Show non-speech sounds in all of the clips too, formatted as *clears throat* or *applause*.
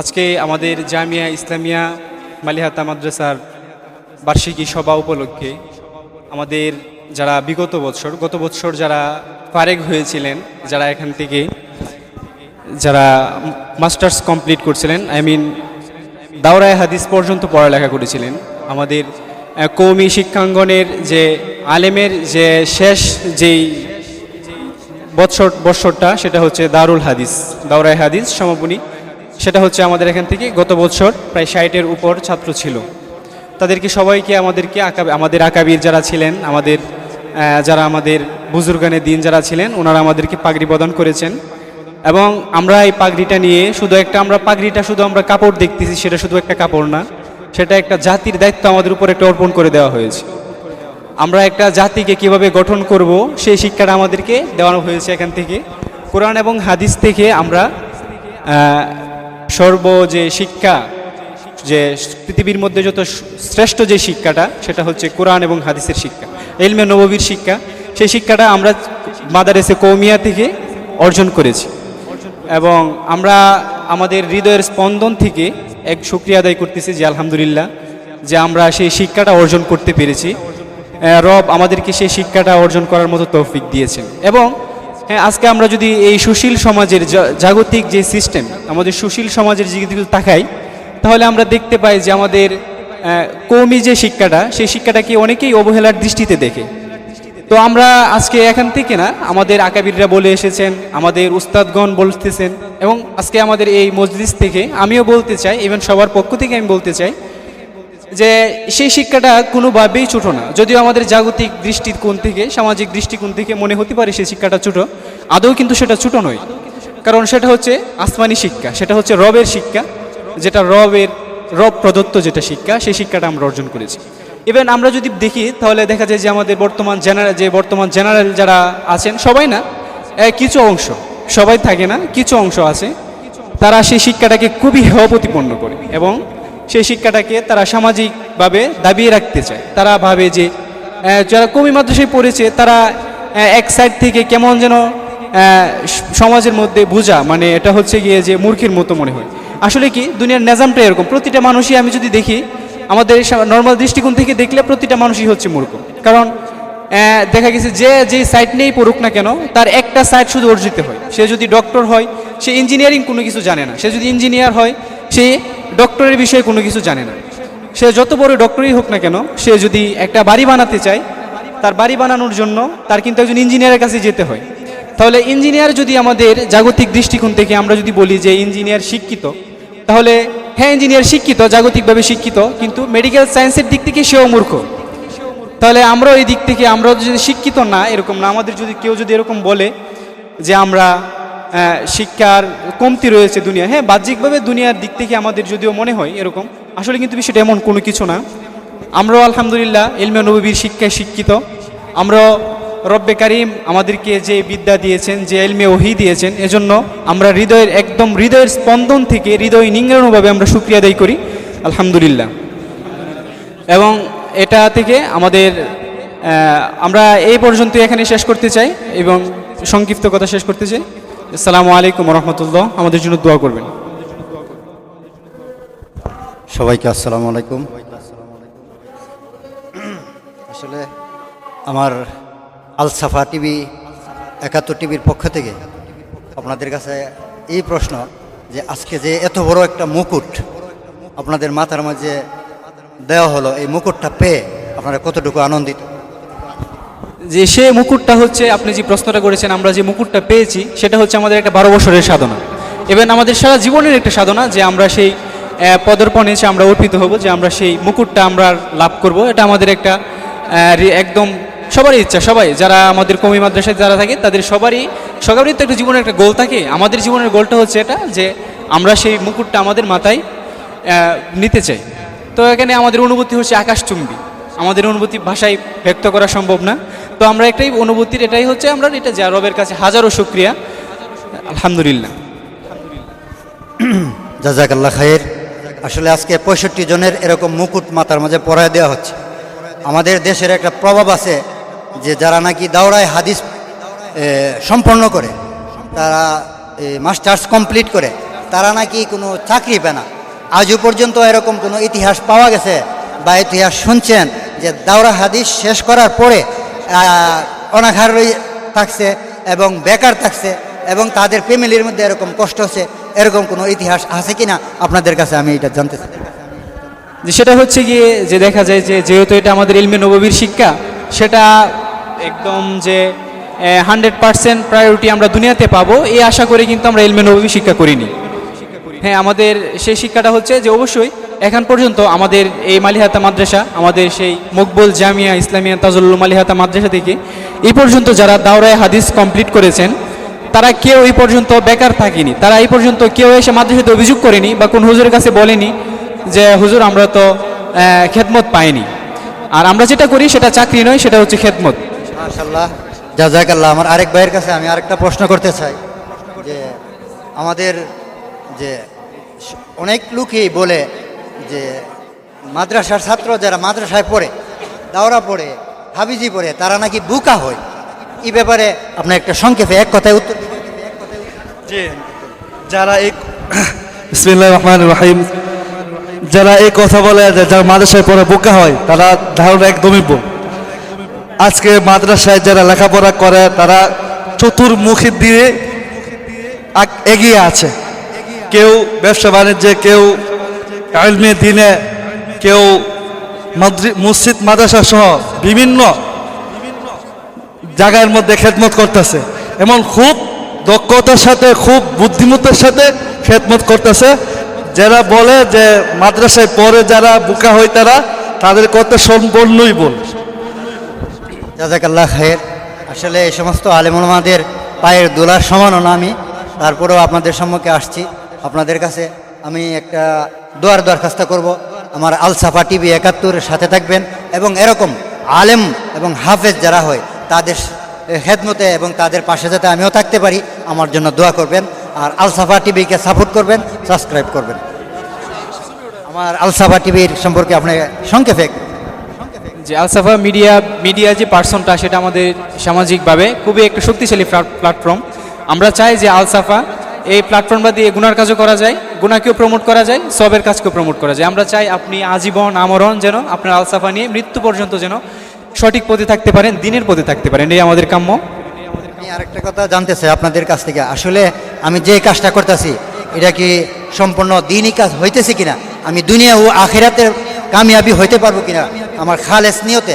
আজকে আমাদের জামিয়া ইসলামিয়া মালিহাতা মাদ্রাসার বার্ষিকী সভা উপলক্ষে আমাদের যারা বিগত বৎসর গত বৎসর যারা ফারেক হয়েছিলেন, যারা এখান থেকে যারা মাস্টার্স কমপ্লিট করছিলেন, আই মিন দাওরায় হাদিস পর্যন্ত পড়ালেখা করেছিলেন, আমাদের কৌমি শিক্ষাঙ্গনের যে আলেমের যে শেষ যেই বৎসর বৎসরটা, সেটা হচ্ছে দারুল হাদিস, দাওরায় হাদিস সমাপনী। সেটা হচ্ছে আমাদের এখান থেকে গত বছর প্রায় ষাটের উপর ছাত্র ছিল। তাদেরকে সবাইকে আমাদেরকে আকাব আমাদের আকাবির যারা ছিলেন, আমাদের যারা আমাদের বুজুর্গানের দিন যারা ছিলেন, ওনারা আমাদেরকে পাগড়ি প্রদান করেছেন। এবং আমরা এই পাগড়িটা নিয়ে শুধু একটা আমরা পাগড়িটা শুধু আমরা কাপড় দেখতেছি, সেটা শুধু একটা কাপড় না, সেটা একটা জাতির দায়িত্ব আমাদের উপর একটা অর্পণ করে দেওয়া হয়েছে। আমরা একটা জাতিকে কীভাবে গঠন করব, সেই শিক্ষাটা আমাদেরকে দেওয়ানো হয়েছে এখান থেকে। কোরআন এবং হাদিস থেকে আমরা সর্ব যে শিক্ষা, যে পৃথিবীর মধ্যে যত শ্রেষ্ঠ যে শিক্ষাটা, সেটা হচ্ছে কোরআন এবং হাদিসের শিক্ষা। এলমে নববীর শিক্ষা, সেই শিক্ষাটা আমরা মাদারেসে কৌমিয়া থেকে অর্জন করেছি। এবং আমরা আমাদের হৃদয়ের স্পন্দন থেকে এক শুক্রিয়া আদায় করতেছি যে আলহামদুলিল্লাহ, যে আমরা সেই শিক্ষাটা অর্জন করতে পেরেছি। রব আমাদেরকে সেই শিক্ষাটা অর্জন করার মতো তৌফিক দিয়েছেন। এবং হ্যাঁ আজকে আমরা যদি এই সুশীল সমাজের জাগতিক যে সিস্টেম আমাদের সুশীল সমাজের দিকে তাকাই, তাহলে আমরা দেখতে পাই যে আমাদের কৌমি যে শিক্ষাটা, সেই শিক্ষাটাকে অনেকেই অবহেলার দৃষ্টিতে দেখে। তো আমরা আজকে এখান থেকে না, আমাদের আকাবিররা বলে এসেছেন, আমাদের উস্তাদগণ বলতেছেন, এবং আজকে আমাদের এই মজলিস থেকে আমিও বলতে চাই ইভেন সবার পক্ষ থেকে আমি বলতে চাই যে সেই শিক্ষাটা কোনোভাবেই ছোটো না। যদিও আমাদের জাগতিক দৃষ্টিকোণ থেকে, সামাজিক দৃষ্টিকোণ থেকে মনে হতে পারে সেই শিক্ষাটা ছোটো, আদৌ কিন্তু সেটা ছোটো নয়। কারণ সেটা হচ্ছে আসমানি শিক্ষা, সেটা হচ্ছে রবের শিক্ষা, যেটা রবের, রব প্রদত্ত যেটা শিক্ষা, সেই শিক্ষাটা আমরা অর্জন করেছি। ইভেন আমরা যদি দেখি, তাহলে দেখা যায় যে আমাদের বর্তমান জেনারেল যে বর্তমান জেনারেল যারা আছেন, সবাই না কিছু অংশ, সবাই থাকে না, কিছু অংশ আছে, তারা সেই শিক্ষাটাকে খুবই হেয় প্রতিপন্ন করে এবং সেই শিক্ষাটাকে তারা সামাজিকভাবে দাবিয়ে রাখতে চায়। তারা ভাবে যে যারা কবি মাদ্রাসায় পড়েছে, তারা এক সাইড থেকে কেমন যেন সমাজের মধ্যে বোঝা মানে এটা হচ্ছে গিয়ে যে মূর্খের মতো মনে হয়। আসলে কি, দুনিয়ার নেজামটা এরকম। প্রতিটা মানুষই আমি যদি দেখি, আমাদের নর্মাল দৃষ্টিকোণ থেকে দেখলে প্রতিটা মানুষই হচ্ছে মূর্খ। কারণ দেখা গেছে যে যে সাইট নেই পড়ুক না কেন, তার একটা সাইট শুধু অর্জিত হয়। সে যদি ডক্টর হয়, সে ইঞ্জিনিয়ারিং কোনো কিছু জানে না। সে যদি ইঞ্জিনিয়ার হয় সে ডক্টরের বিষয়ে কোনো কিছু জানে না। সে যত বড় ডক্টরই হোক না কেন, সে যদি একটা বাড়ি বানাতে চায়, তার বাড়ি বানানোর জন্য তার কিন্তু একজন ইঞ্জিনিয়ারের কাছে যেতে হয়। তাহলে ইঞ্জিনিয়ার যদি আমাদের জাগতিক দৃষ্টিকোণ থেকে আমরা যদি বলি যে ইঞ্জিনিয়ার শিক্ষিত, তাহলে হ্যাঁ ইঞ্জিনিয়ার শিক্ষিত, জাগতিকভাবে শিক্ষিত, কিন্তু মেডিকেল সায়েন্সের দিক থেকে সেও মূর্খ। তাহলে আমরাও এই দিক থেকে, আমরাও যদি শিক্ষিত না, এরকম না, আমাদের যদি কেউ যদি এরকম বলে যে আমরা শিক্ষার কমতি রয়েছে দুনিয়া। হ্যাঁ বাহ্যিকভাবে দুনিয়ার দিক থেকে আমাদের যদিও মনে হয় এরকম, আসলে কিন্তু বিষয়টা এমন কোনো কিছু না। আমরাও আলহামদুলিল্লাহ এলমে নবীর শিক্ষায় শিক্ষিত। আমরাও রব্বে কারিম আমাদেরকে যে বিদ্যা দিয়েছেন, যে এলমে ওহি দিয়েছেন, এজন্য আমরা হৃদয়ের একদম হৃদয়ের স্পন্দন থেকে হৃদয় নিংড়ানোভাবে আমরা সুক্রিয়া আদায় করি। আলহামদুলিল্লাহ। এবং এটা থেকে আমাদের আমরা এই পর্যন্ত এখানে শেষ করতে চাই এবং সংক্ষিপ্ত কথা শেষ করতে চাই। আসসালামু আলাইকুম রহমতুল্লাহ। আমাদের জন্য দোয়া করবেন। সবাইকে আসসালামু আলাইকুম। আসলে আমার আলসাফা টিভি, একাত্তর টিভির পক্ষ থেকে আপনাদের কাছে এই প্রশ্ন যে আজকে যে এত বড় একটা মুকুট আপনাদের মাথার মাঝে দেওয়া হলো, এই মুকুটটা পেয়ে আপনারা কতটুকু আনন্দিত? যে সে মুকুটটা হচ্ছে, আপনি যে প্রশ্নটা করেছেন, আমরা যে মুকুটটা পেয়েছি, সেটা হচ্ছে আমাদের একটা বারো বছরের সাধনা। এবং আমাদের সারা জীবনের একটা সাধনা যে আমরা সেই পদর্পণে এসে আমরা অর্পিত হব, যে আমরা সেই মুকুটটা আমরা লাভ করব। এটা আমাদের একটা একদম সবারই ইচ্ছা, সবাই। যারা আমাদের কমি মাদ্রাসায় যারা থাকে, তাদের সবারই সবারই তো একটা জীবনের একটা গোল থাকে। আমাদের জীবনের গোলটা হচ্ছে এটা, যে আমরা সেই মুকুটটা আমাদের মাথায় নিতে চাই। তো এখানে আমাদের অনুভূতি হচ্ছে আকাশচুম্বী। আমাদের অনুভূতি ভাষায় ব্যক্ত করা সম্ভব না। তো আমরা একটাই অনুভূতির, এটাই হচ্ছে আমরা, এটা যা রবের কাছে হাজারো শুক্রিয়া। আলহামদুলিল্লাহ। *clears throat* জাজাকাল্লাহ খায়ের। আসলে আজকে পঁয়ষট্টি জনের এরকম মুকুট মাথার মাঝে পরায় দেওয়া হচ্ছে। আমাদের দেশের একটা প্রভাব আছে যে যারা নাকি দাওরায় হাদিস সম্পন্ন করে, তারা মাস্টার্স কমপ্লিট করে, তারা নাকি কোনো চাকরি পায় না। আজও পর্যন্ত এরকম কোনো ইতিহাস পাওয়া গেছে বা ইতিহাস শুনছেন যে দাওরা হাদিস শেষ করার পরে আহ, অনাঘার রয়ে থাকছে এবং বেকার থাকছে এবং তাদের ফ্যামিলির মধ্যে এরকম কষ্ট হচ্ছে এরকম কোনো ইতিহাস আছে কিনা আপনাদের কাছে আমি এটা জানতে চাই। যে সেটা হচ্ছে গিয়ে যে দেখা যায় যে যেহেতু এটা আমাদের ইলমে নববীর শিক্ষা সেটা একদম যে হান্ড্রেড পার্সেন্ট প্রায়োরিটি আমরা দুনিয়াতে পাবো এই আশা করে কিন্তু আমরা ইলমে নববী শিক্ষা করিনি। হ্যাঁ আমাদের সেই শিক্ষাটা হচ্ছে যে অবশ্যই এখন পর্যন্ত আমাদের এই মালিহাতা মাদ্রাসা, আমাদের সেই মকবুল জামিয়া ইসলামিয়া তাজুল্লুল মালিহাতা মাদ্রাসা থেকে এই পর্যন্ত যারা দাওরায় হাদিস কমপ্লিট করেছেন, তারা কেউ এই পর্যন্ত বেকার থাকেনি। তারা এই পর্যন্ত কেউ এসে মাদ্রাসাতে অভিযোগ করেনি বা কোন হুজুরের কাছে বলেনি যে, হুজুর, আমরা তো খেদমত পাইনি। আর আমরা যেটা করি, সেটা চাকরি নয়, সেটা হচ্ছে খেদমত। জাজাকাল্লাহ। আমার আরেক ভাইয়ের কাছে আমি আরেকটা প্রশ্ন করতে চাই, যে আমাদের যে অনেক লোকই বলে যে মাদ্রাসার ছাত্র যারা মাদ্রাসায় পড়ে, দাওরা পড়ে হাবিজি পড়ে, তারা নাকি বুকা হয়। এই ব্যাপারে আপনার একটা সংক্ষেপে এক কথায় উত্তর জি, যারা এই রহমান রহিম। যারা এই কথা বলে যারা মাদ্রাসায় পড়ে বোকা হয়, তারা ধারণা একদমই ভুল আজকে মাদ্রাসায় যারা লেখাপড়া করে, তারা চতুর্মুখী দিয়ে এগিয়ে আছে। কেউ ব্যবসা বাণিজ্যে, কেউ আলমে দিনে কেউ মসজিদ, মাদ্রাসা সহ বিভিন্ন জায়গার মধ্যে খেদমত করতেছে। এমন খুব দক্ষতার সাথে, খুব বুদ্ধিমত্তার সাথে খেদমত করতেছে, যারা বলে যে মাদ্রাসায় পরে যারা বুকা হয় তারা, তাদের কথা সম্পূর্ণই বল জাজাকাল্লাহ খায়ের। আসলে এই সমস্ত আলেমুলমাদের পায়ের দোলার সমানও না আমি তারপরেও আপনাদের সম্মুখে আসছি। আপনাদের কাছে আমি একটা দোয়ার দরখাস্ত করব। আমার আলসাফা টিভি একাত্তরের সাথে থাকবেন এবং এরকম আলেম এবং হাফেজ যারা হয়, তাদের খেদমতে এবং তাদের পাশে যাতে আমিও থাকতে পারি, আমার জন্য দোয়া করবেন। আর আলসাফা টিভিকে সাপোর্ট করবেন, সাবস্ক্রাইব করবেন। আমার আলসাফা টিভির সম্পর্কে আপনি সংক্ষেপে যে আলসাফা মিডিয়া মিডিয়া যে পার্সনটা, সেটা আমাদের সামাজিকভাবে খুবই একটা শক্তিশালী প্ল্যাটফর্ম আমরা চাই যে আলসাফা এই প্ল্যাটফর্মটা দিয়ে গুনার কাজও করা যায় গুনাকেও প্রমোট করা যায়, সবের কাজকেও প্রমোট করা যায়। আমরা চাই আপনি আজীবন আমরণ যেন, আপনার আলসাফা নিয়ে মৃত্যু পর্যন্ত যেন সঠিক পথে থাকতে পারেন, দিনের পথে থাকতে পারেন। এই আমাদের কাম্য। আমি আরেকটা কথা জানতে চাই আপনাদের কাছ থেকে। আসলে আমি যে কাজটা করতেছি, এটা কি সম্পূর্ণ দিনই কাজ হইতেছে কিনা? আমি দুনিয়া ও আখেরাতের কামিয়াবি হইতে পারব কিনা? আমার খালেস নিয়তে।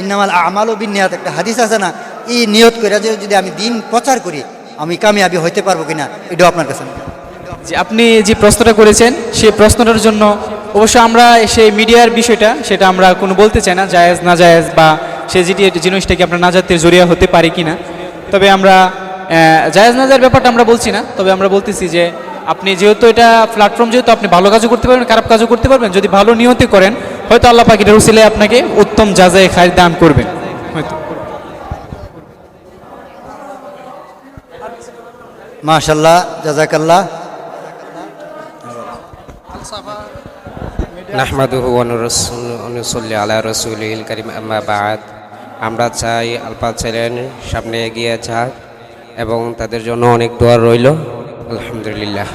ইন্নামাল আমাল বিনিয়াত একটা হাদিস আছে না? এই নিয়ত করে যদি আমি দিন প্রচার করি, আমি কামিয়াবি হইতে পারব কিনা? এটাও আপনার কাছে যে আপনি যে প্রশ্নটা করেছেন, সেই প্রশ্নটার জন্য অবশ্য আমরা সেই মিডিয়ার বিষয়টা, সেটা আমরা কোনো বলতে চাই না, জায়েজ না জায়েজ, বা সে যেটি জিনিসটাকে আমরা নাজাতের জরিয়া হতে পারি কি না তবে আমরা জায়েজ, না জায়েজ ব্যাপারটা আমরা বলছি না। তবে আমরা বলতেছি যে আপনি যেহেতু এটা প্ল্যাটফর্ম যেহেতু আপনি ভালো কাজও করতে পারবেন, খারাপ কাজও করতে পারবেন, যদি ভালো নিয়তে করেন, হয়তো আল্লাহ পাখিটা রুসিলে আপনাকে উত্তম যাজায় খায় দান করবেন। হয়তো। মাশাল্লাহ জাজাকাল্লাহ। নাহমাদুহু অনুসল্লি আলা রসুলিল করিম, আম্মা আমরা চাই আলপা চ্যানেল সামনে এগিয়ে যাক এবং তাদের জন্য অনেক দোয়া রইল। আলহামদুলিল্লাহ।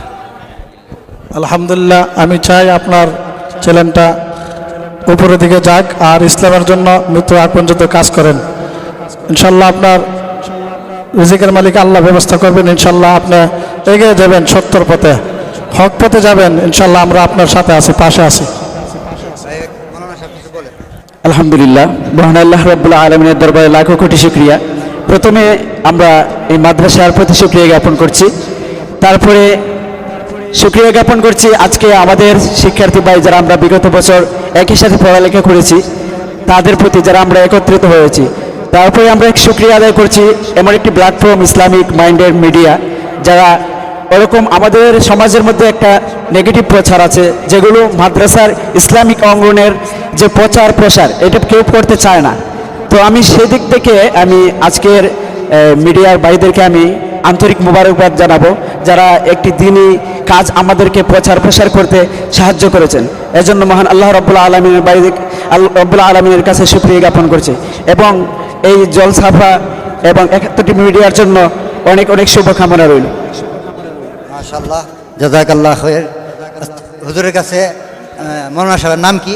আলহামদুলিল্লাহ, আমি চাই আপনার চ্যানেলটা উপরের দিকে যাক আর ইসলামের জন্য মৃত্যু আগ পর্যন্ত কাজ করেন। ইনশাল্লাহ আপনার রিজিকের মালিক আল্লাহ ব্যবস্থা করবেন। ইনশাল্লাহ আপনি এগিয়ে যাবেন সত্তর পথে। হক পথে যাবেন। ইনশাল্লাহ আমরা আপনার সাথে আছি, পাশে আছি। আলহামদুলিল্লাহ, মহান আল্লাহ রব্বুল্লাহ আলমিনের দরবারে লাখো কোটি শুক্রিয়া। প্রথমে আমরা এই মাদ্রাসার প্রতি শুক্রিয়া জ্ঞাপন করছি। তারপরে শুক্রিয়া জ্ঞাপন করছি আজকে আমাদের শিক্ষার্থী ভাই যারা আমরা বিগত বছর একই সাথে পড়ালেখা করেছি, তাদের প্রতি যারা আমরা একত্রিত হয়েছি। তারপরে আমরা এক শুক্রিয়া আদায় করছি এমন একটি প্ল্যাটফর্ম ইসলামিক মাইন্ডের মিডিয়া যারা ওরকম আমাদের সমাজের মধ্যে একটা নেগেটিভ প্রচার আছে, যেগুলো মাদ্রাসার ইসলামিক অঙ্গনের যে প্রচার প্রসার, এটা কেউ করতে চায় না। তো আমি সেদিক থেকে আমি আজকের মিডিয়ার ভাইদেরকে আমি আন্তরিক মোবারকবাদ জানাব, যারা একটি দিনই কাজ আমাদেরকে প্রচার প্রসার করতে সাহায্য করেছেন। এজন্য মহান আল্লাহ রব্বুল্লাহ আলমিনের বাইরে রব্বুল্লাহ আলমিনের কাছে সুপ্রিয় জ্ঞাপন করছি। এবং এই জলসাফা এবং একাত্তরটি মিডিয়ার জন্য অনেক অনেক শুভকামনা রইল। মাশাল্লাহ জাজাকাল্লাহ হুজুরের কাছে মৌলানা সাহেবের নাম কি?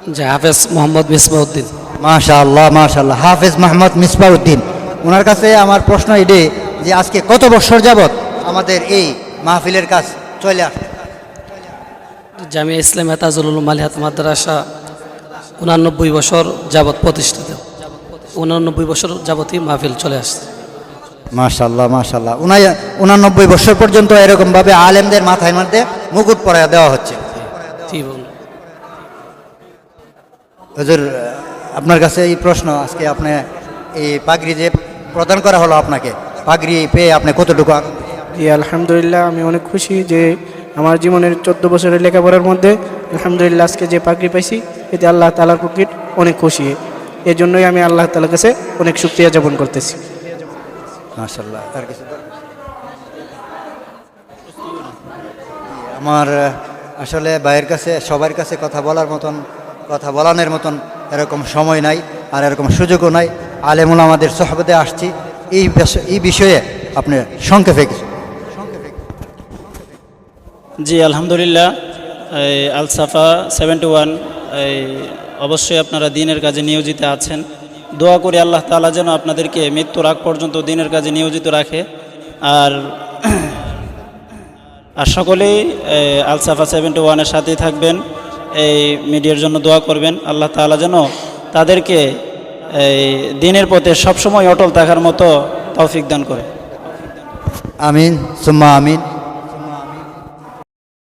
হাফেজ মোহাম্মদ মিসবাউদ্দিন মাশা আল্লাহ মাশা আল্লাহ হাফেজ মাহমদ মিসবাউদ্দিন ওনার কাছে আমার প্রশ্ন এটাই যে আজকে কত বছর যাবৎ আমাদের এই মাহফিলের কাজ চলে আসছে? জামিয়া ইসলাম তাজুল উলুম আলিহাত মাদ্রাসা উনানব্বই বছর যাবৎ প্রতিষ্ঠিত। উনানব্বই বছর যাবতই মাহফিল চলে আসছে। মাশাল্লাহ মাশাল্লাহ উনাই উনানব্বই বছর পর্যন্ত এরকমভাবে আলেমদের মাথায় মধ্যে মুকুট পরাইয়া দেওয়া হচ্ছে। বলুন হুজুর আপনার কাছে এই প্রশ্ন আজকে আপনি এই পাগড়ি যে প্রদান করা হলো আপনাকে পাগড়ি পেয়ে আপনি কতটুকু জি আলহামদুলিল্লাহ আমি অনেক খুশি যে আমার জীবনের চোদ্দ বছরের লেখাপড়ার মধ্যে আলহামদুলিল্লাহ আজকে যে পাগড়ি পাইছি এতে আল্লাহ তালার প্রকৃত অনেক খুশি এর জন্যই আমি আল্লাহ তালার কাছে অনেক শুক্রিয়া যাপন করতেছি আর কিছু? আমার আসলে ভাইয়ের কাছে সবার কাছে কথা বলার মতন কথা বলানোর মতন এরকম সময় নাই আর এরকম সুযোগও নাই। আলেমুল আমাদের সহবতে আসছি। এই এই বিষয়ে আপনি সংক্ষেপে কিছু জি, আলহামদুলিল্লাহ। এই আলসাফা সেভেন্টি ওয়ান, এই অবশ্যই আপনারা দিনের কাজে নিয়োজিত আছেন। দোয়া করি আল্লাহ তাআলা যেন আপনাদেরকে মৃত্যুর আগ পর্যন্ত দিনের কাজে নিয়োজিত রাখে। আর আর সকলেই আলসাফা সেভেন্টি ওয়ানের সাথেই থাকবেন। এই মিডিয়ার জন্য দোয়া করবেন। আল্লাহ তালা যেন তাদেরকে এই দিনের পথে সবসময় অটল থাকার মতো তৌফিক দান করে। আমিন, সুম্মা আমিন।